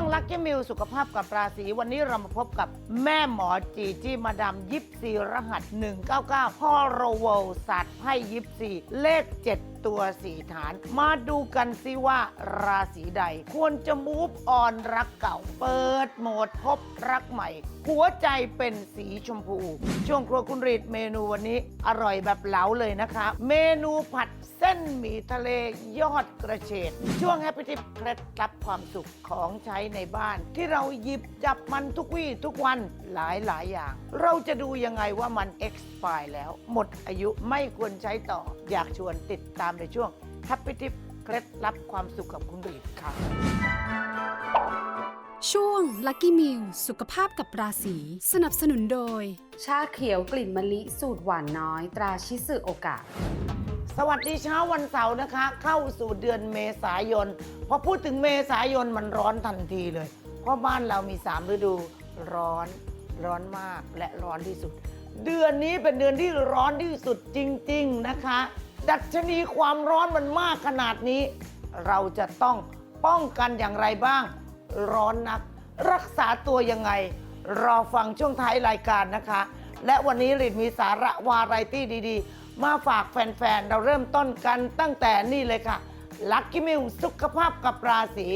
องลักกี้มิลสุขภาพกับราศีวันนี้เรามาพบกับแม่หมอจีจี้มาดามยิปซีรหัส 199 พ่อโรเวลสัตว์ไพ่ยิปซีเลข 7 ตัวสีฐาน มาดูกันซิว่าราศีใด ควรจะมูฟออนรักเก่า เปิดโหมดพบรักใหม่ หัวใจเป็นสีชมพู ช่วงครัวคุณรีดเมนูวันนี้อร่อยแบบเหลาเลยนะคะ เมนูผัด ส้นหมี่ทะเลยอดกระเฉดช่วงแฮปปี้ทิปเคล็ดลับความสุขของใช้ในบ้าน ที่เราหยิบจับมันทุกวี่ทุกวันหลายหลายอย่าง เราจะดูยังไงว่ามัน expire แล้ว หมดอายุไม่ควรใช้ต่อ อยากชวนติดตามในช่วง Happy Tip เคล็ดลับความสุขกับคุณรีดค่ะช่วง Lucky Meal สุขภาพกับราศีสนับสนุนโดย ชาเขียวกลิ่นมะลิสูตรหวานน้อย ตราชิสึโอกะ สวัสดีเช้าวันเสาร์นะคะ เข้าสู่เดือนเมษายน พอพูดถึงเมษายนมันร้อนทันทีเลย เพราะบ้านเรามี 3 ฤดูร้อนร้อนมากและร้อนที่สุด เดือนนี้เป็นเดือนที่ร้อนที่สุดจริง ๆนะคะ ดัชนีความร้อนมันมากขนาดนี้ เราจะต้องป้องกันอย่างไรบ้าง ร้อนนัก รักษาตัวยังไง รอฟังช่วงท้ายรายการนะคะ และวันนี้ลิดมีสาระวาไรตี้ดี ๆ มาฝากแฟนๆ เราเริ่มต้นกันตั้งแต่นี่เลยค่ะ ลักกี้มิวสุขภาพกับราศี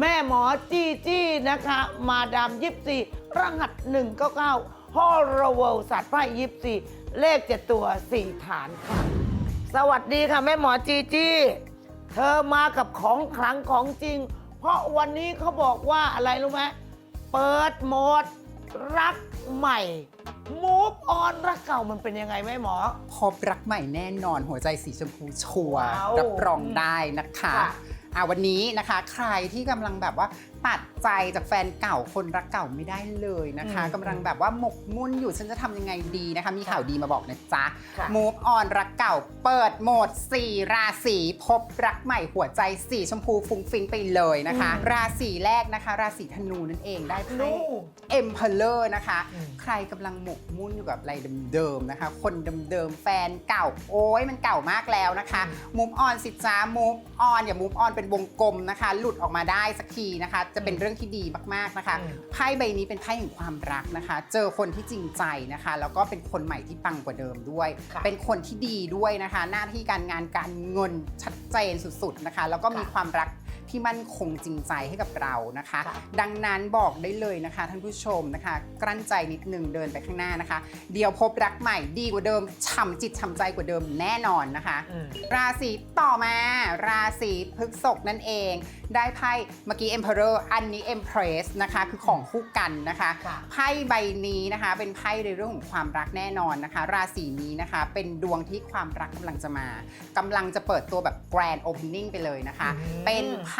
แม่หมอจี้จี้นะคะ มาดามยิปซีรหัส199ฮอร์โรเวลสัตว์ไพ่ยิปซีเลขเจ็ดตัว4ฐานค่ะ สวัสดีค่ะ แม่หมอจีจี้เธอมากับของขลังของจริง เพราะวันนี้เขาบอกว่าอะไรรู้ไหมเปิดโหมด รักใหม่ move on รักเก่ามันเป็นยังไงแม่หมอ พบรักใหม่แน่นอนหัวใจสีชมพูชัวร์ว้าวรับรองได้นะคะค่ะ อะวันนี้นะคะ ใครที่กำลังแบบว่า ตัดใจจากแฟนเก่าคนรักเก่าไม่ได้เลยนะคะกำลังแบบว่าหมกมุ่นอยู่ฉันจะทำยังไงดีนะคะ มีข่าวดีมาบอกนะจ๊ะ ค่ะ Move on รักเก่า เปิดโหมด 4 ราศีพบรักใหม่หัวใจสีชมพูฟุ้งฟิ้งไปเลยนะคะ ราศีแรกนะคะ ราศีธนูนั่นเองได้ไพ่นู Emperor นะคะ อืม ใครกำลังหมกมุ่นอยู่กับอะไรเดิมๆนะคะ คนเดิมๆแฟนเก่า โอ้ยมันเก่ามากแล้วนะคะมุมออนสิจ้ามุมออนอย่ามุมออนเป็นวงกลมนะคะ หลุดออกมาได้สักทีนะคะจะเป็นเรื่องที่ดีมากๆนะคะอืมไพ่ใบนี้เป็นไพ่แห่งความรักนะคะ เจอคนที่จริงใจนะคะ แล้วก็เป็นคนใหม่ที่ปังกว่าเดิมด้วยค่ะเป็นคนที่ดีด้วยนะคะ หน้าที่การงานการเงินชัดเจนสุดๆนะคะ แล้วก็มีค่ะความรัก ที่มั่นคงจริงใจให้กับเรานะคะค่ะดังนั้นบอกได้เลยนะคะท่านผู้ชมนะคะ กลั้นใจนิดนึงเดินไปข้างหน้านะคะ เดี๋ยวพบรักใหม่ดีกว่าเดิมฉ่ำจิตฉ่ำใจกว่าเดิมแน่นอนนะคะอืมราศีต่อมา ราศีพฤษภนั่นเอง ได้ไพ่เมื่อกี้ Emperor อันนี้ Empress นะคะคือของคู่กันนะคะค่ะไพ่ใบนี้นะคะเป็นไพ่ในเรื่องของความรักแน่นอนนะคะ ราศีนี้นะคะเป็นดวงที่ความรักกำลังจะมากำลังจะเปิดตัวแบบ Grand Opening ไปเลยนะคะอืมเป็นไพ่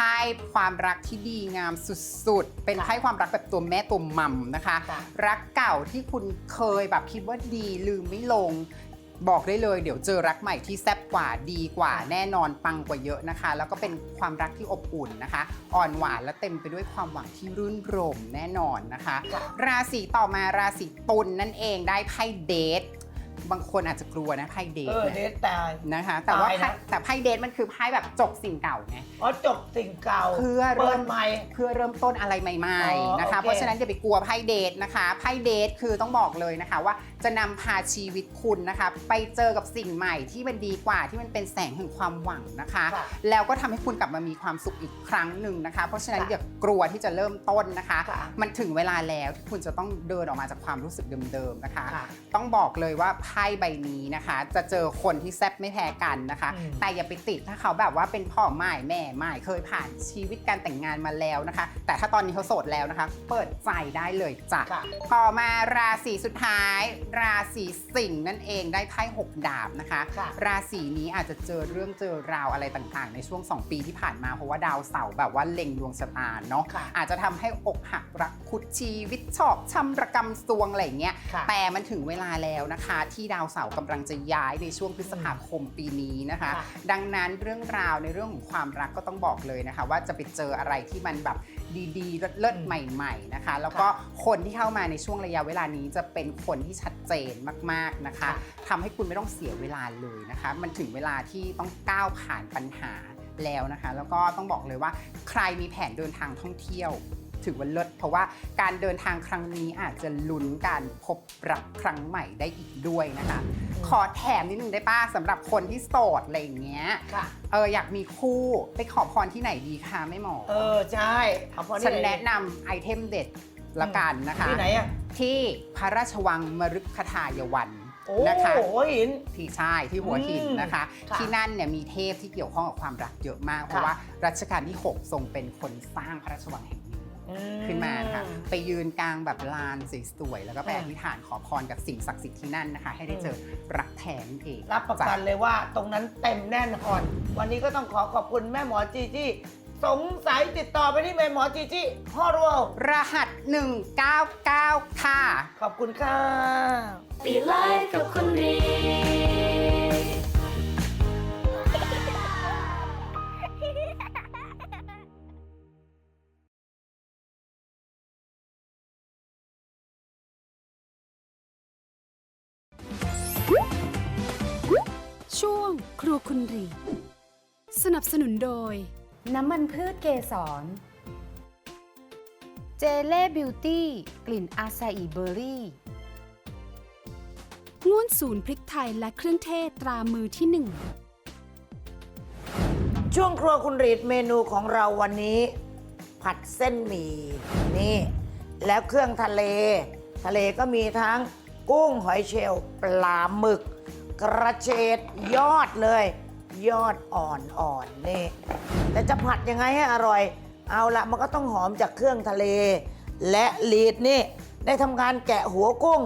ความรักที่ดีงามสุดๆ เป็นไพ่ความรักแบบตัวแม่ตัวมัมนะคะ ค่ะ รักเก่าที่คุณเคยแบบคิดว่าดีลืมไม่ลง บอกได้เลยเดี๋ยวเจอรักใหม่ที่แซ่บกว่าดีกว่าแน่นอนปังกว่าเยอะนะคะ แล้วก็เป็นความรักที่อบอุ่นนะคะ อ่อนหวานและเต็มไปด้วยความหวังที่รื่นรมแน่นอนนะคะค่ะราศีต่อมาราศีตุลนั่นเองได้ไพ่เดท บางคนอาจจะกลัวนะไพ่เดเอทอเนี่ยเดทตาย นะคะ แต่ว่าตายนะ ไพ่แต่ไพ่เดทมันคือไพ่แบบจบสิ่งเก่าไง อ๋อจบสิ่งเก่าเพื่อเริ่เปิมดใหม่ เพื่อเริ่มต้นอะไรใหม่ อ๋อๆ นะคะ โอเค เพราะฉะนั้นอย่าไปกลัวไพ่เดทนะคะ ไพ่เดทคือต้องบอกเลยนะคะว่า จะนำพาชีวิตคุณนะคะ ไปเจอกับสิ่งใหม่ที่มันดีกว่าที่มันเป็นแสงแห่งความหวังนะคะ ค่ะแล้วก็ทำให้คุณกลับมามีความสุขอีกครั้งหนึ่งนะคะ เพราะฉะนั้นค่ะอย่ากลัวที่จะเริ่มต้นนะคะ ค่ะ มันถึงเวลาแล้วที่คุณจะต้องเดินออกมาจากความรู้สึกเดิมๆนะคะ ค่ะ ต้องบอกเลยว่าไพ่ใบนี้นะคะ จะเจอคนที่แซ่บไม่แพ้กันนะคะ อืมแต่อย่าไปติดถ้าเขาแบบว่าเป็นพ่อหม่ายแม่หม่ายเคยผ่านชีวิตการแต่งงานมาแล้วนะคะ แต่ถ้าตอนนี้เขาโสดแล้วนะคะ เปิดใจได้เลยจ้ะค่ะ ต่อมาราศีสุดท้ายราศีสิงห์นั่นเองได้ไพ่หกดาบนะคะ ค่ะ ราศีนี้อาจจะเจอเรื่องเจอราวอะไรต่างๆ ในช่วง 2 ปีที่ผ่านมาเพราะว่าดาวเสาร์แบบว่าเล็งดวงชะตาเนาะค่ะ อาจจะทำให้อกหักรักคุดชีวิตชอบช้ำระกำซวงอะไรอย่างเงี้ย ค่ะ แต่มันถึงเวลาแล้วนะคะ ที่ดาวเสาร์กำลังจะย้ายในช่วงพฤษภาคมปีนี้นะคะ ค่ะดังนั้นเรื่องราวในเรื่องของความรักก็ต้องบอกเลยนะคะ ว่าจะไปเจออะไรที่มันแบบดีๆเลิศๆใหม่ ๆนะคะ แล้วก็คนที่เข้ามาในช่วงระยะเวลานี้จะเป็นคนที่ชัด เจนมากๆนะคะทำให้คุณไม่ต้องเสียเวลาเลยนะคะ มันถึงเวลาที่ต้องก้าวผ่านปัญหาแล้วนะคะ แล้วก็ต้องบอกเลยว่าใครมีแผนเดินทางท่องเที่ยวถือว่าเลิศเพราะว่าการเดินทางครั้งนี้อาจจะลุ้นการพบรักครั้งใหม่ได้อีกด้วยนะคะ ขอแถมนิดนึงได้ป้าสำหรับคนที่โสดอะไรอย่างเงี้ยค่ะเอออยากมีคู่ไปขอพรที่ไหนดีคะแม่หมอ เออ ใช่เอาพอฉันไหแนะนำไอเทมเด็ดละกันนะคะที่ไหนอะ ที่พระราชวังมฤคทายวันโอ้นะคะโหหินที่ใช่ที่หัวหินนะคะค่ะที่นั่นเนี่ยมีเทพที่เกี่ยวข้องกับความรักเยอะมาก เพราะว่ารัชกาลที่ 6 ทรงเป็นคนสร้างพระราชวังแห่งนี้อืขึ้นมานะคะไปยืนกลางแบบลานสวยๆแล้วก็ไปอืมอธิษฐานขอพรกับสิ่งศักดิ์สิทธิ์ที่นั่นนะคะ ให้ได้เจอรักแท้นั่นเองรับประกันจ้เลยว่าตรงนั้นเต็มแน่นอนวันนี้ก็ต้องขอขอบคุณแม่หมอจีจี้ สงสัยติดต่อไปที่แม่หมอจีจี้พ่อรัวรหัส 199 ค่ะ ขอบคุณค่ะ ปีไลฟ์กับคุณรีช่วงครัวคุณรี สนับสนุนโดย น้ำมันพืชเกสร เจเล่บิวตี้ กลิ่นอาซาอิเบอร์รี่ ง่วนศูนย์พริกไทยและเครื่องเทศตรามือที่หนึ่ง ช่วงครัวคุณรีดเมนูของเราวันนี้ ผัดเส้นหมี่นี่ แล้วเครื่องทะเล ทะเลก็มีทั้งกุ้งหอยเชลล์ปลาหมึก กระเฉดยอดเลย ยอดอ่อนๆนี่แต่จะผัดยังไงให้อร่อย เอาละมันก็ต้องหอมจากเครื่องทะเล และลีดนี่ ได้ทำการแกะหัวกุ้ง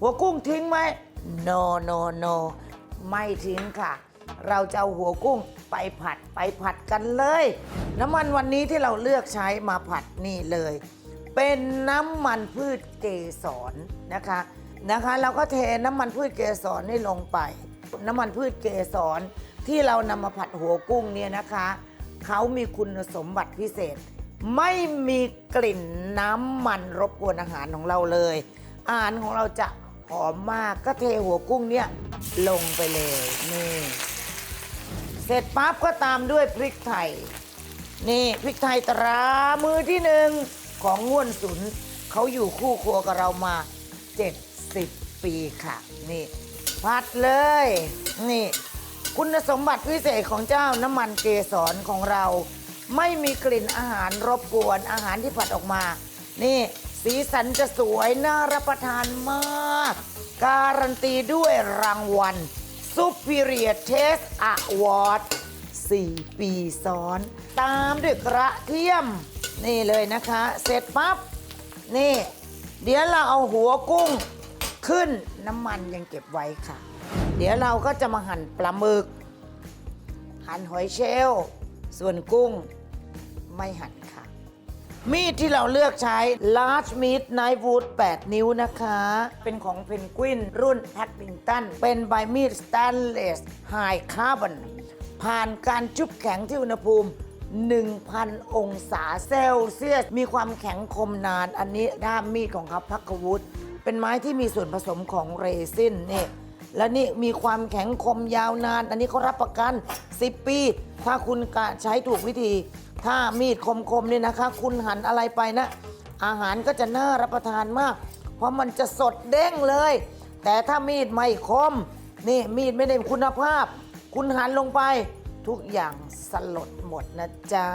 หัวกุ้งทิ้งไหม no no no ไม่ทิ้งค่ะ เราจะเอาหัวกุ้งไปผัดไปผัดกันเลย น้ำมันวันนี้ที่เราเลือกใช้มาผัดนี่เลย เป็นน้ำมันพืชเกสรนะคะนะคะ เราก็เทน้ำมันพืชเกสรนี่ลงไป น้ำมันพืชเกสร ที่เรานำมาผัดหัวกุ้งเนี่ยนะคะ เขามีคุณสมบัติพิเศษ ไม่มีกลิ่นน้ำมันรบกวนอาหารของเราเลย อาหารของเราจะหอมมากก็เทหัวกุ้งเนี่ยลงไปเลยนี่เสร็จปั๊บก็ตามด้วยพริกไทย นี่พริกไทยตรามือที่หนึ่งของง่วนสุนเขาอยู่คู่ครัวกับเรามา 70 ปีค่ะ นี่ผัดเลย นี่ คุณสมบัติพิเศษของเจ้าน้ำมันเกสรของเรา ไม่มีกลิ่นอาหารรบกวนอาหารที่ผัดออกมา นี่สีสันจะสวยน่ารับประทานมาก การันตีด้วยรางวัล Superior Taste Award 4 ปีซ้อน ตามด้วยกระเทียม นี่เลยนะคะ เสร็จปั๊บ นี่ เดี๋ยวเราเอาหัวกุ้งขึ้นน้ำมันยังเก็บไว้ค่ะ เดี๋ยวเราก็จะมาหั่นปลาหมึก หั่นหอยเชลล์ส่วนกุ้งไม่หั่นค่ะ มีดที่เราเลือกใช้ large meat knife wood 8 นิ้วนะคะ เป็นของเพนกวินรุ่น Paddington เป็นใบมีด stainless high carbon ผ่านการจุบแข็งที่อุณหภูมิ 1,000 องศาเซลเซียส มีความแข็งคมนาน อันนี้ด้ามมีดของเขาพักวุฒเป็นไม้ที่มีส่วนผสมของเรซินนี่ และนี่มีความแข็งคมยาวนาน อันนี้เขารับประกัน 10 ปี ถ้าคุณกะใช้ถูกวิธี ถ้ามีดคมๆเนี่ยนะคะ คุณหั่นอะไรไปนะ อาหารก็จะน่ารับประทานมาก เพราะมันจะสดเด้งเลย แต่ถ้ามีดไม่คม นี่มีดไม่ได้คุณภาพ คุณหันลงไป ทุกอย่างสลดหมดนะจ๊ะ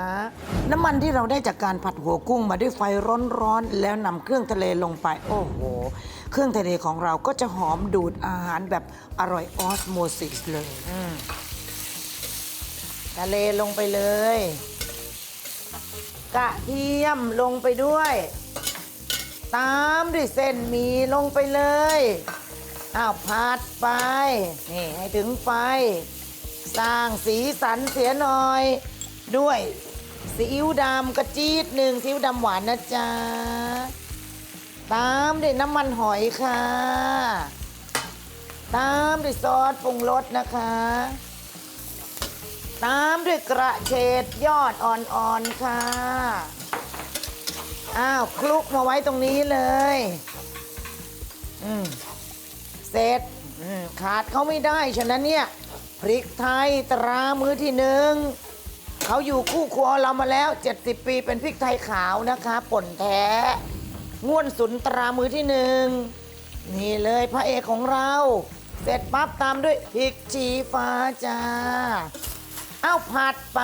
น้ำมันที่เราได้จากการผัดหัวกุ้งมาด้วยไฟร้อนๆ แล้วนำเครื่องทะเลลงไป โอ้โห เครื่องทะเลของเราก็จะหอมดูดอาหารแบบอร่อยออสโมซิสเลยทะเลลงไปเลย กระเทียมลงไปด้วย ตามด้วยเส้นหมี่ลงไปเลย อ้าวผัดไป นี่ให้ถึงไฟ สร้างสีสันเสียหน่อย ด้วยซีอิ๊วดำกระจี๊ดหนึ่งซีอิ๊วดำหวานนะจ๊ะ ตามด้วยน้ำมันหอยค่ะ ตามด้วยซอสปรุงรสนะคะ ตามด้วยกระเฉดยอดอ่อนๆค่ะ อ้าวคลุกมาไว้ตรงนี้เลย อืมเสร็จขาดเขาไม่ได้ฉะนั้นเนี่ย พริกไทยตรามือที่หนึ่งเขาอยู่คู่ครัวเรามาแล้ว 70 ปีเป็นพริกไทยขาวนะคะป่นแท้ง่วนสุนตรามือที่หนึ่งนี่เลยพระเอกของเรา เสร็จปั๊บตามด้วยพริกชีฟ้าจ้าเอ้าผัดไป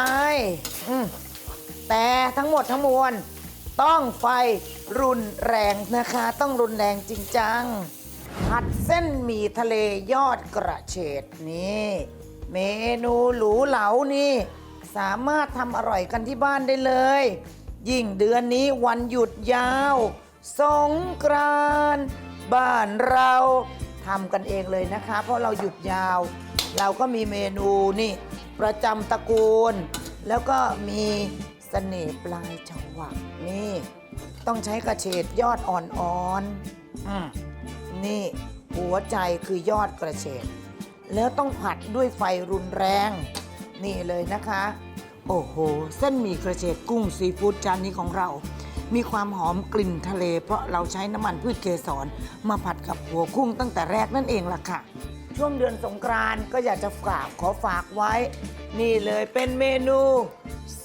แต่ทั้งหมดทั้งมวล ต้องไฟรุนแรงนะคะ ต้องรุนแรงจริงจังผัดเส้นหมี่ทะเลยอดกระเฉดนี่ เมนูหรูเหลานี่ สามารถทำอร่อยกันที่บ้านได้เลย ยิ่งเดือนนี้วันหยุดยาวสงกรานต์บ้านเราทำกันเองเลยนะคะ เพราะเราหยุดยาว เราก็มีเมนูนี่ ประจำตระกูล แล้วก็มีเสน่ห์ปลายจังหวะนี่ ต้องใช้กระเฉดยอดอ่อนๆอืนี่ หัวใจคือยอดกระเฉด แล้วต้องผัดด้วยไฟรุนแรง นี่เลยนะคะ โอ้โห เส้นหมี่กระเฉดกุ้งซีฟู้ดจานนี้ของเรา มีความหอมกลิ่นทะเล เพราะเราใช้น้ำมันพืชเกสร มาผัดกับหัวกุ้งตั้งแต่แรกนั่นเองล่ะค่ะ ช่วงเดือนสงกรานต์ก็อยากจะฝากขอฝากไว้ นี่เลยเป็นเมนู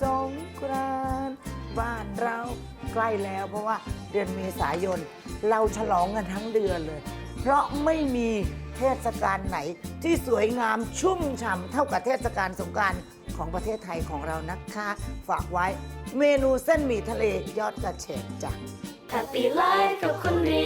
สงกรานต์บ้านเราใกล้แล้ว เพราะว่าเดือนเมษายน เราฉลองกันทั้งเดือนเลย เพราะไม่มี เทศกาลไหนที่สวยงามชุ่มฉ่ำเท่ากับเทศกาลสงกรานต์ของประเทศไทยของเรานะคะ ฝากไว้เมนูเส้นหมี่ทะเลยอดกระเฉดจ้ะ Happy Life กับคุณรี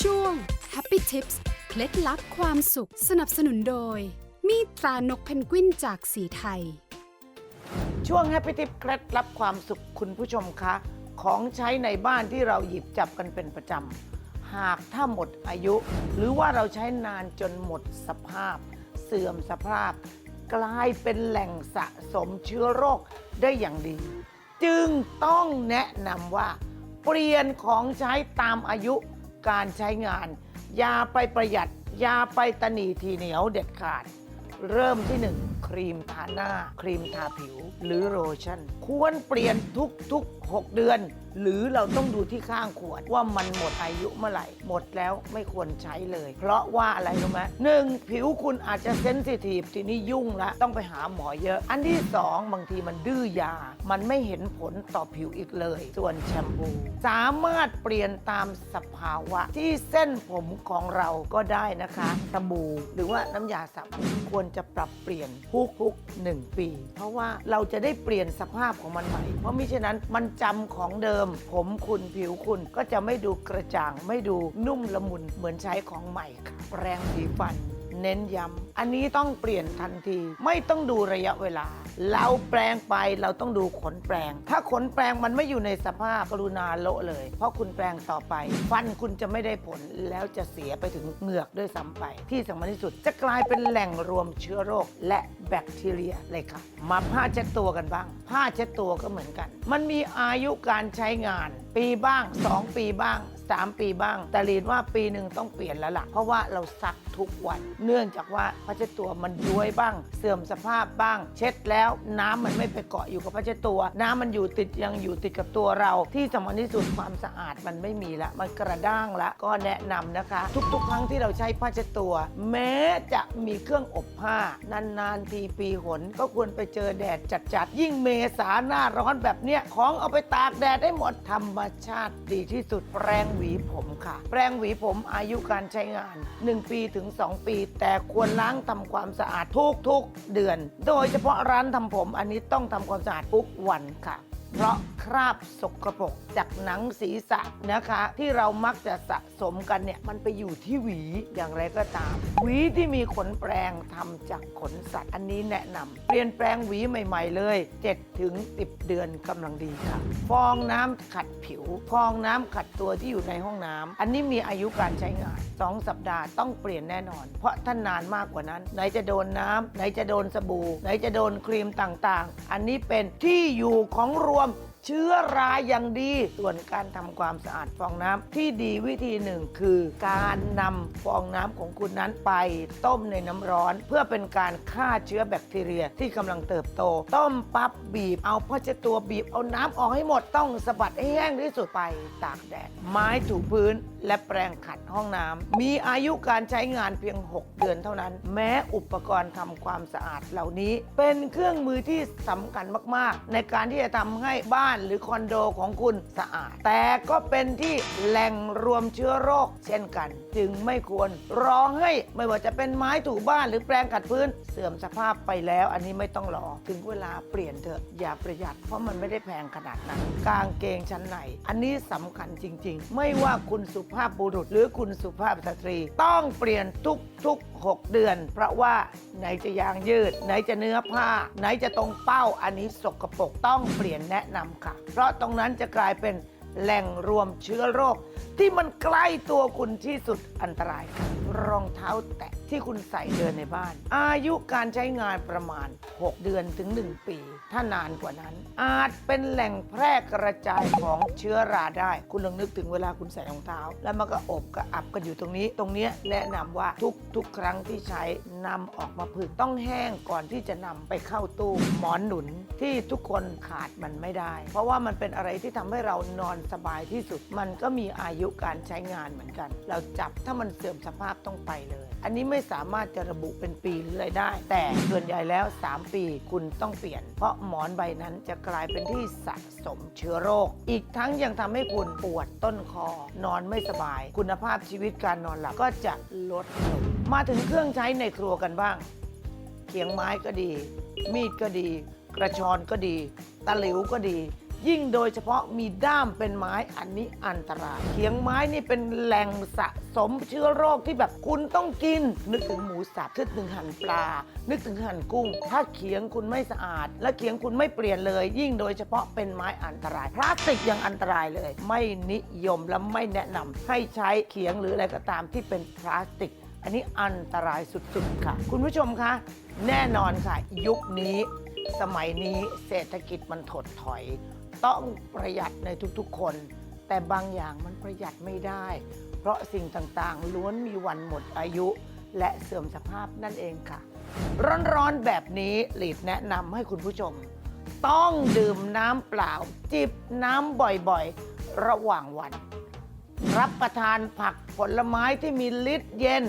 ช่วง Happy Tips ล็ดลับความสุขสนับสนุนโดย มีตรานกเพนกวินจากสีไทย ช่วง Happy Tip เคล็ดลับความสุขคุณผู้ชมคะ ของใช้ในบ้านที่เราหยิบจับกันเป็นประจำ หากถ้าหมดอายุ หรือว่าเราใช้นานจนหมดสภาพ เสื่อมสภาพ กลายเป็นแหล่งสะสมเชื้อโรคได้อย่างดี จึงต้องแนะนำว่า เปลี่ยนของใช้ตามอายุการใช้งาน อย่าไปประหยัดอย่าไปตะหนีทีเหนียวเด็ดขาด เริ่มที่1ครีมทาหน้า ครีมทาผิว หรือโลชั่น ควรเปลี่ยนทุกๆ6 เดือน หรือเราต้องดูที่ข้างขวดว่ามันหมดอายุเมื่อไหร่ หมดแล้วไม่ควรใช้เลย เพราะว่าอะไรรู้ไหมหนึ่งผิวคุณอาจจะเซนซิทีฟทีนี้ยุ่งละต้องไปหาหมอเยอะ อันที่สองบางทีมันดื้อยา มันไม่เห็นผลต่อผิวอีกเลย ส่วนแชมพู สามารถเปลี่ยนตามสภาวะที่เส้นผมของเราก็ได้นะคะสบู่หรือว่าน้ำยาสระผมควรจะปรับเปลี่ยนทุกๆหนึ่งปี เพราะว่าเราจะได้เปลี่ยนสภาพของมันใหม่เพราะมิฉะนั้นมันจำของเดิม ผมคุณผิวคุณก็จะไม่ดูกระจ่าง ไม่ดูนุ่มละมุนเหมือนใช้ของใหม่ค่ะแปรงสีฟัน เน้นย้ำอันนี้ต้องเปลี่ยนทันที ไม่ต้องดูระยะเวลา เราแปลงไปเราต้องดูขนแปลง ถ้าขนแปลงมันไม่อยู่ในสภาพกรุณาโละเลย เพราะคุณแปลงต่อไป ฟันคุณจะไม่ได้ผลแล้วจะเสียไปถึงเหงือกด้วยซ้ำไป ที่สำคัญที่สุดจะกลายเป็นแหล่งรวมเชื้อโรคและแบคทีเรียเลยค่ะ มาผ้าเช็ดตัวกันบ้าง ผ้าเช็ดตัวก็เหมือนกัน มันมีอายุการใช้งาน ปีบ้าง 2 ปีบ้าง 3 ปีบ้าง แต่ลีนว่าปีหนึ่งต้องเปลี่ยนแล้วล่ะเพราะว่าเราซัก ทุกวัน เนื่องจากว่าผ้าเช็ดตัวมันย้วยบ้าง เสื่อมสภาพบ้าง เช็ดแล้วน้ำมันไม่ไปเกาะอยู่กับผ้าเช็ดตัว น้ำมันอยู่ติดยังอยู่ติดกับตัวเรา ที่สำคัญที่สุดความสะอาดมันไม่มีละมันกระด้างละก็แนะนำนะคะ ทุกๆ ครั้งที่เราใช้ผ้าเช็ดตัว แม้จะมีเครื่องอบผ้านานๆทีปีหนก็ควรไปเจอแดดจัดๆยิ่งเมษาหน้าร้อนแบบเนี้ยของเอาไปตากแดดได้หมดธรรมชาติดีที่สุดแปรงหวีผมค่ะ แปรงหวีผมอายุการใช้งาน 1 ปีถึง2 ปี แต่ควรล้างทำความสะอาดทุกๆเดือน โดยเฉพาะร้านทำผมอันนี้ต้องทำความสะอาดทุกวันค่ะ เพราะคราบสกรปรกจากหนังศีรษะนะคะ ที่เรามักจะสะสมกันเนี่ย มันไปอยู่ที่หวีอย่างไรก็ตาม หวีที่มีขนแปรงทำจากขนสัตว์ อันนี้แนะนำเปลี่ยนแปลงหวีใหม่ ๆ เลย7ถึง10 เดือนกำลังดีค่ะ ฟองน้ำขัดผิว ฟองน้ำขัดตัวที่อยู่ในห้องน้ำอันนี้มีอายุการใช้งาน 2 สัปดาห์ต้องเปลี่ยนแน่นอน เพราะถ้านานมากกว่านั้น ไหนจะโดนน้ำไหนจะโดนสบู่ ไหนจะโดนครีมต่างๆ อันนี้เป็นที่อยู่ของรวมเชื้อราอย่างดี ส่วนการทำความสะอาดฟองน้ำที่ดีวิธีหนึ่งคือการนำฟองน้ำของคุณนั้นไปต้มในน้ำร้อน เพื่อเป็นการฆ่าเชื้อแบคทีเรียที่กำลังเติบโต ต้มปั๊บบีบ เอาพ่อเช็ดตัวบีบ เอาน้ำออกให้หมดต้องสะบัดให้แห้งที่สุดไปตากแดดไม้ถูพื้น และแปรงขัดห้องน้ำมีอายุการใช้งานเพียง 6 เดือนเท่านั้น แม้อุปกรณ์ทำความสะอาดเหล่านี้ เป็นเครื่องมือที่สำคัญมาก ๆ ในการที่จะทำให้บ้านหรือคอนโดของคุณสะอาด แต่ก็เป็นที่แหล่งรวมเชื้อโรค เช่นกัน จึงไม่ควรรอให้ไม่ว่าจะเป็นไม้ถูบ้านหรือแปรงขัดพื้นเสื่อมสภาพไปแล้ว อันนี้ไม่ต้องรอ ถึงเวลาเปลี่ยนเถอะอย่าประหยัด เพราะมันไม่ได้แพงขนาดนั้นกางเกงชั้นในอันนี้สำคัญจริง ๆ ไม่ว่าคุณสุภาพบุรุษ หรือคุณสุภาพสตรี ต้องเปลี่ยนทุกทุก6เดือน เพราะว่าไหนจะยางยืด ไหนจะเนื้อผ้า ไหนจะตรงเป้าอันนี้สกปรกต้องเปลี่ยนแนะนำค่ะ เพราะตรงนั้นจะกลายเป็น แหล่งรวมเชื้อโรค ที่มันใกล้ตัวคุณที่สุดอันตราย รองเท้าแตะที่คุณใส่เดินในบ้าน อายุการใช้งานประมาณ 6 เดือนถึง 1 ปี ถ้านานกว่านั้น อาจเป็นแหล่งแพร่กระจายของเชื้อราได้ คุณลองนึกถึงเวลาคุณใส่รองเท้า แล้วมันก็อบกับอับกันอยู่ตรงนี้ ตรงเนี้ยแนะนำว่าทุกทุกครั้งที่ใช้นำออกมาผึ่งต้องแห้งก่อนที่จะนำไปเข้าตู้หมอนหนุนที่ทุกคนขาดมันไม่ได้ เพราะว่ามันเป็นอะไรที่ทำให้เรานอนสบายที่สุด มันก็มีอายุการใช้งานเหมือนกัน เราจับถ้ามันเสื่อมสภาพต้องไปเลย อันนี้ไม่สามารถจะระบุเป็นปีหรืออะไรได้ แต่ส่วนใหญ่แล้ว 3 ปีคุณต้องเปลี่ยน เพราะหมอนใบนั้นจะกลายเป็นที่สะสมเชื้อโรค อีกทั้งยังทำให้คุณปวดต้นคอ นอนไม่สบาย คุณภาพชีวิตการนอนหลับก็จะลดลงมาถึงเครื่องใช้ในครัวกันบ้าง เขียงไม้ก็ดี มีดก็ดี กระชอนก็ดี ตะหลิวก็ดี ยิ่งโดยเฉพาะมีด้ามเป็นไม้อันนี้อันตรายเขียงไม้นี่เป็นแหล่งสะสมเชื้อโรคที่แบบคุณต้องกิน นึกถึงหมูสับนึกถึงหั่นปลา นึกถึงหั่นกุ้ง ถ้าเขียงคุณไม่สะอาด และเขียงคุณไม่เปลี่ยนเลย ยิ่งโดยเฉพาะเป็นไม้อันตราย พลาสติกยังอันตรายเลย ไม่นิยมและไม่แนะนำให้ใช้เขียงหรืออะไรก็ตามที่เป็นพลาสติก อันนี้อันตรายสุดๆค่ะ คุณผู้ชมคะแน่นอนค่ะ ยุคนี้ สมัยนี้เศรษฐกิจมันถดถอย ต้องประหยัดในทุกๆคน แต่บางอย่างมันประหยัดไม่ได้ เพราะสิ่งต่างๆ ล้วนมีวันหมดอายุ และเสื่อมสภาพนั่นเองค่ะ ร้อนๆแบบนี้หลีดแนะนำให้คุณผู้ชม ต้องดื่มน้ำเปล่า จิบน้ำบ่อยๆ ระหว่างวัน รับประทานผักผลไม้ที่มีฤทธิ์เย็น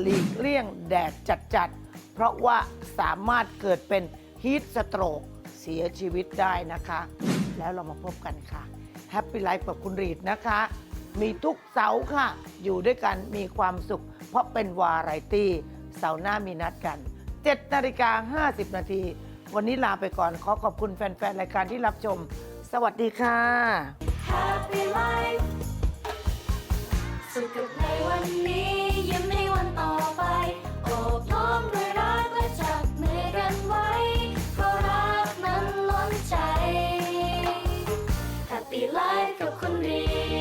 หลีกเลี่ยงแดดจัดๆ เพราะว่าสามารถเกิดเป็นฮีทสโตรกเสียชีวิตได้นะคะ แล้วเรามาพบกันค่ะแฮปปี้ไลฟ์กับคุณรีดนะคะ มีทุกเสาค่ะ อยู่ด้วยกันมีความสุข เพราะเป็นวาไรตี้ เสาหน้ามีนัดกัน7นาฬิกา50 นาที วันนี้ลาไปก่อนขอขอบคุณแฟน ๆ รายการที่รับชม สวัสดีค่ะ Happy Life สุขกับในวันนี้ ยิ้มให้วันต่อไป โอบล้อมด้วยรักและจับมือกันไว้ ตีไลฟ์กับคนดี